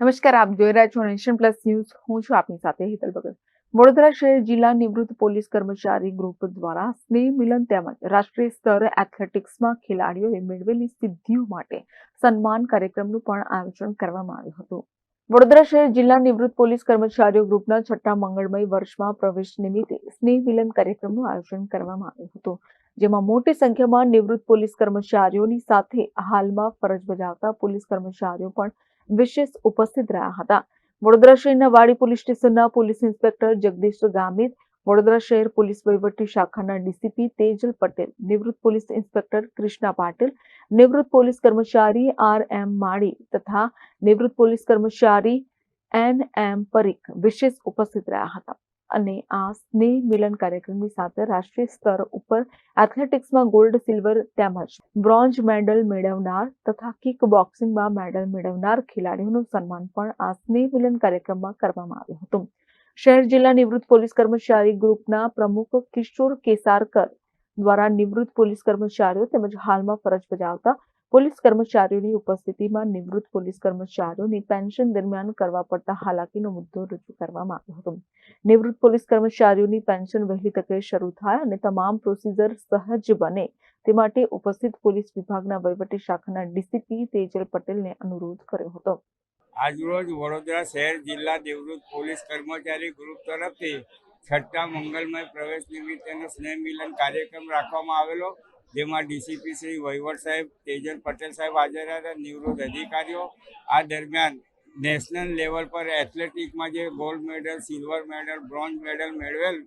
નમસ્કાર, આપ જોઈ રહ્યા છો નેશન પ્લસ ન્યૂઝ. હું છું આપની સાથે હિતલ ભગત. વડોદરા શહેર જિલ્લા નિવૃત્ત પોલીસ કર્મચારી ગ્રુપ દ્વારા સ્નેહ મિલન તેમજ રાષ્ટ્રીય સ્તરે એથ્લેટિક્સમાં ખેલાડીઓએ મેળવેલી સિદ્ધિઓ માટે સન્માન કાર્યક્રમનું પણ આયોજન કરવામાં આવ્યું હતું. વડોદરા શહેર જિલ્લા નિવૃત્ત પોલીસ કર્મચારીઓ ગ્રુપના છઠ્ઠા મંગળમય વર્ષમાં પ્રવેશ નિમિત્તે સ્નેહ મિલન કાર્યક્રમનું આયોજન કરવામાં આવ્યું હતું, જેમાં મોટી સંખ્યામાં નિવૃત્ત પોલીસ કર્મચારીઓની સાથે હાલમાં ફરજ બજાવતા પોલીસ કર્મચારીઓ પણ વિશેષ ઉપસ્થિત રહ્યા હતા વડોદરા શહેરના વાડી પોલીસ સ્ટેશનના પોલીસ ઇન્સ્પેક્ટર જગદીશ ગામિત વડોદરા શહેર પોલીસ વહીવટી શાખાના ડીસીપી તેજલ પટેલ નિવૃત્ત પોલીસ ઇન્સ્પેક્ટર કૃષ્ણા પાટીલ નિવૃત્ત પોલીસ કર્મચારી આર એમ માળી તથા નિવૃત્ત પોલીસ કર્મચારી એન એમ પરીખ વિશેષ ઉપસ્થિત રહ્યા હતા અને આ સ્નેહ મિલન કાર્યક્રમની સાથે રાષ્ટ્રીય સ્તર ઉપર એથ્લેટિક્સમાં ગોલ્ડ સિલ્વર તેમજ બ્રોન્ઝ મેડલ મેળવનાર તથા કિક બોક્સિંગમાં મેડલ મેળવનાર ખેલાડીઓનું સન્માન પણ આ સ્નેહ મિલન કાર્યક્રમમાં કરવામાં આવ્યું હતું. શહેર જિલ્લા નિવૃત્ત પોલીસ કર્મચારી ગ્રુપના પ્રમુખ કિશોર કેસારકર દ્વારા નિવૃત્ત પોલીસ કર્મચારીઓ તેમજ હાલમાં ફરજ બજાવતા પોલીસ કર્મચારીઓની ઉપસ્થિતિમાં નિવૃત્ત પોલીસ કર્મચારીઓની પેન્શન દરમિયાન કરવા પડતા હાલાકીનો મુદ્દો રજૂ કરવામાં આવ્યો હતો. નિવૃત્ત પોલીસ કર્મચારીઓની પેન્શન વહેલી તકે શરૂ થાય અને તમામ પ્રોસીજર સહજ બને તે માટે ઉપસ્થિત પોલીસ વિભાગના વહીવટી શાખાના ડીસીપી તેજલ પટેલને અનુરોધ કર્યો હતો. આજરોજ વડોદરા શહેર જિલ્લા નિવૃત્ત પોલીસ કર્મચારી ગ્રુપ તરફથી છઠ્ઠા મંગલમય પ્રવેશ નિમિત્તેનો સ્નેહ મિલન કાર્યક્રમ રાખવામાં આવેલો. જેમાં ડીસીપી શ્રી વહીવટ સાહેબ, તેજલ પટેલ સાહેબ હાજર હતા, નિવૃત્ત અધિકારીઓ. આ દરમિયાન નેશનલ લેવલ પર એથ્લેટિકમાં જે gold medal, silver medal, bronze medal મેળવેલ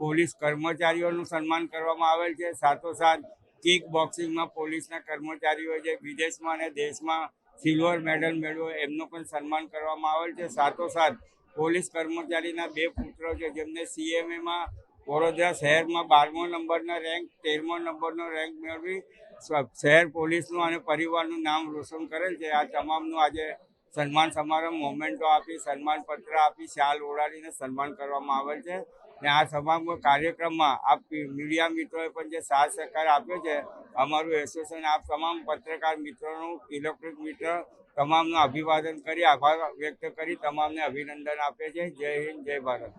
પોલીસ કર્મચારીઓનું સન્માન કરવામાં આવેલ છે. સાથોસાથ કિક બોક્સિંગમાં પોલીસના કર્મચારીઓ જે વિદેશમાં અને દેશમાં સિલ્વર મેડલ મેળવ્યો, એમનું પણ સન્માન કરવામાં આવેલ છે. સાથોસાથ પોલીસ કર્મચારીના બે પુત્રો છે, જેમને સીએમએમાં વડોદરા શહેરમાં બારમો નંબરના રેન્ક તેરમો નંબરનો રેન્ક મેળવી શહેર પોલીસનું અને પરિવારનું નામ રોશન કરેલ છે. આ તમામનું આજે સન્માન સમારંભ, મોમેન્ટો આપી સન્માન પત્ર આપી, શાલ ઓળાડીને સન્માન કરવામાં આવેલ છે. ને આ તમામ કાર્યક્રમમાં આપ મીડિયા મિત્રોએ પણ જે સાથ સહકાર આપ્યો છે, અમારું એસોસિએશન આપ તમામ પત્રકાર મિત્રોનું ઇલેક્ટ્રિક મિત્ર તમામનું અભિવાદન કરી, આભાર વ્યક્ત કરી, તમામને અભિનંદન આપે છે. જય હિન્દ, જય ભારત.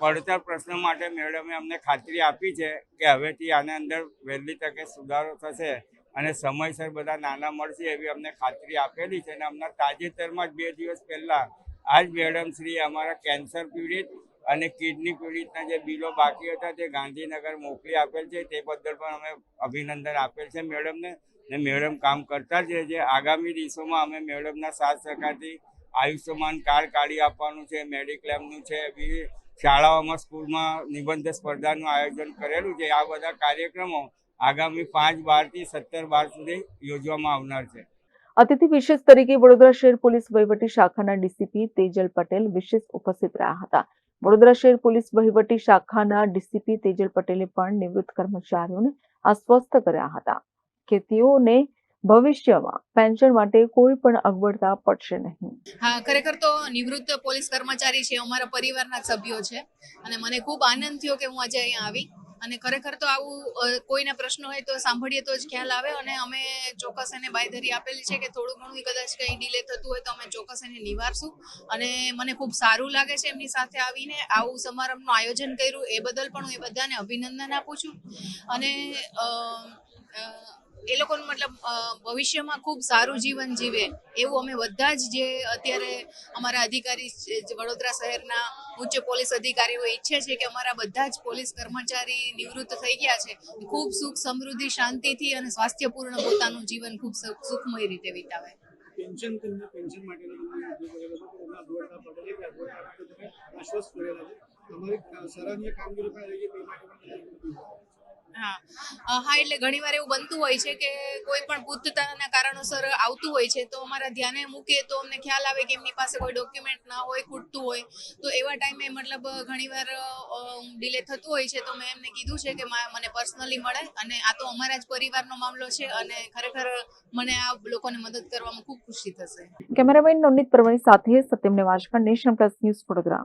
પડતર પ્રશ્નો માટે મેડમે અમને ખાતરી આપી છે કે હવેથી આના અંદર વહેલી તકે સુધારો થશે અને સમયસર બધા નાના મળશે એવી અમને ખાતરી આપેલી છે અને અમને તાજેતરમાં જ બે દિવસ પહેલાં આ જ મેડમ શ્રી અમારા કેન્સર પીડિત અને કિડની પીડિતના જે બિલો બાકી હતા તે ગાંધીનગર મોકલી આપેલ છે તે બદલ પણ અમે અભિનંદન આપેલ છે મેડમને ને મેડમ કામ કરતા જ રહેજે. આગામી દિવસોમાં અમે મેડમના સાથ સહકારથી આયુષ્યમાન કાર્ડ કાઢી આપવાનું છે મેડિક્લેમનું છે એવી શાળાઓમાં, સ્કૂલમાં નિબંધ સ્પર્ધાનું આયોજન કરેલું છે. આ બધા કાર્યક્રમો આગામી પાંચ બારથી સત્તર બાર સુધી યોજવામાં આવનાર છે. અતિથિ વિશેષ તરીકે વડોદરા શહેર પોલીસ વહીવટી શાખાના ડીસીપી તેજલ પટેલ વિશેષ ઉપસ્થિત રહ્યા હતા. વડોદરા શહેર પોલીસ વહીવટી શાખાના ડીસીપી તેજલ પટેલે પણ નિવૃત્ત કર્મચારીઓને આશ્વસ્ત કર્યા હતા. કે તેઓને ભવિષ્યમાં પેન્શન માટે કોઈ પણ અગવડતા પડશે નહીં. હા, ખરેખર તો નિવૃત્ત પોલીસ કર્મચારી છે, અમારા પરિવારના સભ્યો છે. અને મને ખૂબ આનંદ થયો કે હું આજે અહીંયા આવી. અને ખરેખર તો આવું કોઈના પ્રશ્નો હોય તો સાંભળીએ તો જ ખ્યાલ આવે. અને અમે ચોક્કસ એને બાયધરી આપેલી છે કે થોડું ઘણું કદાચ કંઈ ડિલે થતું હોય તો અમે ચોક્કસ એને નિવારશું. અને મને ખૂબ સારું લાગે છે એમની સાથે આવીને આવું સમારંભનું આયોજન કર્યું. એ બદલ પણ હું એ બધાને અભિનંદન આપું છું. અને એ લોકોનું મતલબ ભવિષ્યમાં ખૂબ સારું જીવન જીવે એવું અમે બધા જ જે અત્યારે અમારા અધિકારી વડોદરા શહેરના ઉચ્ચ પોલીસ અધિકારીઓ ઈચ્છે છે કે અમારા બધા જ પોલીસ કર્મચારી નિવૃત્ત થઈ ગયા છે, ખૂબ સુખ સમૃદ્ધિ, શાંતિથી અને સ્વાસ્થ્યપૂર્ણ પોતાનું જીવન ખૂબ સુખમય રીતે વિતાવે. પેન્શન પેન્શન માટે હા. હા, એટલે ઘણીવાર એવું બનતું હોય છે કે કોઈ પણ પૂર્તતાના કારણોસર આવતું હોય છે, તો અમારા ધ્યાને મૂકીએ તો અમને ખ્યાલ આવે કે એમની પાસે કોઈ ડોક્યુમેન્ટ ના હોય, ખૂટતું હોય. તો એવા ટાઈમે મતલબ ઘણીવાર ડિલે થતું હોય છે, તો મેં એમને કીધું છે કે મને પર્સનલી મળે અને આ તો અમારા જ પરિવારનો મામલો છે અને ખરેખર મને આ લોકોને મદદ કરવામાં ખૂબ ખુશી થશે. કેમેરામેન નવનીત પરમાણી સાથે Satyam Newajkar nation plus news Vadodara.